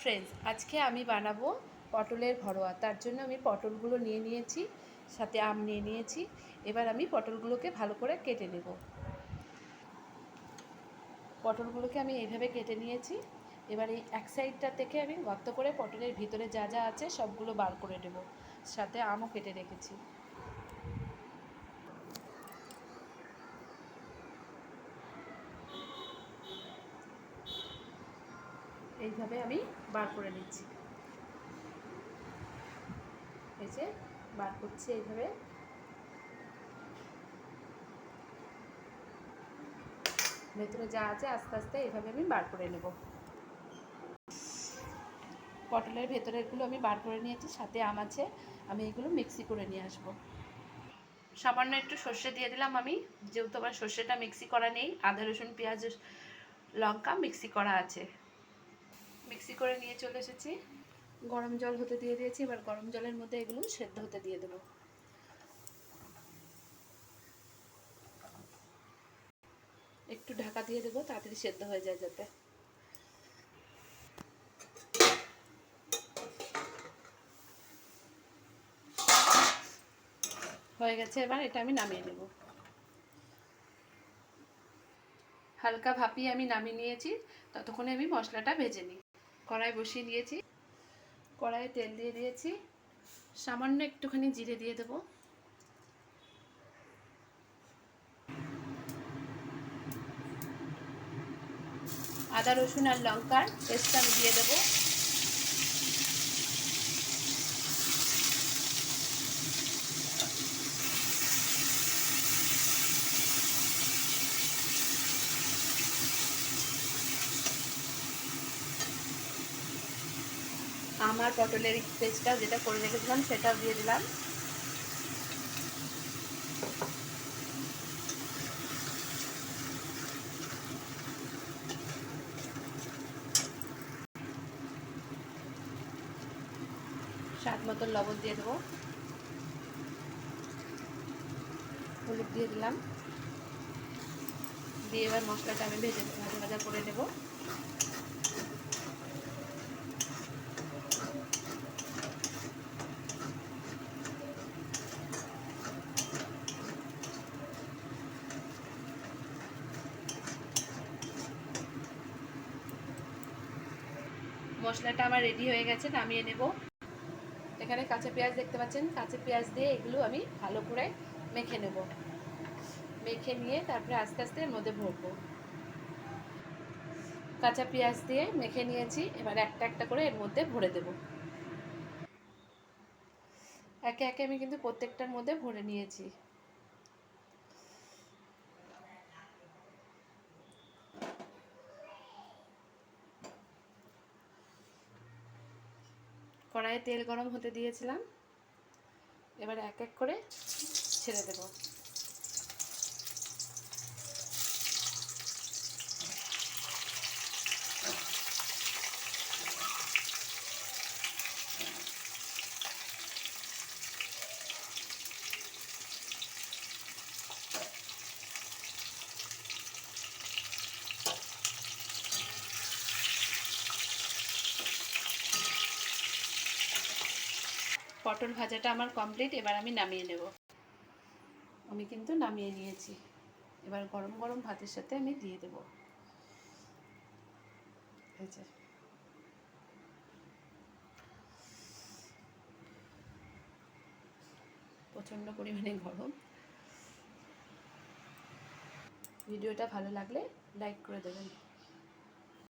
Friends আজকে আমি বানাবো পটলের ভরোয়া তার জন্য আমি পটলগুলো নিয়ে নিয়েছি, সাথে আম নিয়ে নিয়েছি। এবার আমি পটলগুলোকে ভালো করে কেটে নেব। পটলগুলোকে আমি এইভাবে কেটে নিয়েছি। এবার এই এক সাইডটা থেকে আমি গর্ত করে পটলের ভিতরে যা যা আছে সবগুলো বার করে নেব। সাথে আমও কেটে রেখেছি। এইভাবে আমি বার করে নিচ্ছি। যে বার করছি এইভাবে। ভেতরে যা আছে আস্তে আস্তে এইভাবে আমি বার করে নেব। পটলের ভেতরেরগুলো আমি বার করে নিয়েছি, সাথে আম আছে, আমি এগুলো মিক্সি করে নিয়ে আসব। সামান্য একটু সর্ষে দিয়ে দিলাম আমি, যেহেতু আমার সর্ষেটা মিক্সি করা নেই, আদা রসুন, পেঁয়াজ, লঙ্কা মিক্সি করা আছে। মিক্সি করে নিয়ে চলে এসেছি। গরম জল হতে দিয়ে দিয়েছি, এবার গরম জলের মধ্যে এগুলো সেদ্ধ হতে দিয়ে দেবো। একটু ঢাকা দিয়ে দেবো, তাড়াতাড়ি সেদ্ধ হয়ে যায় যাতে। হয়ে গেছে, এবার এটা আমি নামিয়ে নেব। হালকা ভাপিয়ে আমি নামিয়ে নিয়েছি, ততক্ষণে আমি মশলাটা ভেজে নিই। কড়াই বসিয়ে দিয়েছি। কড়াইয়ে তেল দিয়ে দিয়েছি। সামান্য একটুখানি জিরে দিয়ে দেবো। আদা রসুন আর লঙ্কার পেস্ট আমি দিয়ে দেবো। আমার পটলের পেস্টটা যেটা করে রেখেছিলাম সেটাও দিয়ে দিলাম। স্বাদ মতন লবণ দিয়ে দেবো। হলুদ দিয়ে দিলাম। দিয়ে এবার মশলাটা আমি ভেজে ভাজা ভাজা করে নেব। মশলাটা আমার রেডি হয়ে গেছে, নামিয়ে নেব। এখানে কাঁচা পেঁয়াজ দেখতে পাচ্ছেন। কাঁচা পেঁয়াজ দিয়ে এগুলো আমি ভালো করে মেখে নেব। মেখে নিয়ে তারপরে আস্তে আস্তে এর মধ্যে ভরবো। কাঁচা পেঁয়াজ দিয়ে মেখে নিয়েছি, এবার একটা একটা করে এর মধ্যে ভরে দেব। একে একে আমি কিন্তু প্রত্যেকটার মধ্যে ভরে নিয়েছি। কড়াইয়ে তেল গরম হতে দিয়েছিলাম। এবার এক এক করে ছেড়ে দেব। পটল ভাজাটা আমার কমপ্লিট এবার আমি নামিয়ে নেব। আমি কিন্তু নামিয়ে নিয়েছি। এবার গরম গরম ভাতের সাথে আমি দিয়ে দেব। যে। প্রচণ্ড পরিমাণে গরম। ভিডিওটা ভালো লাগলে লাইক করে দেবেন।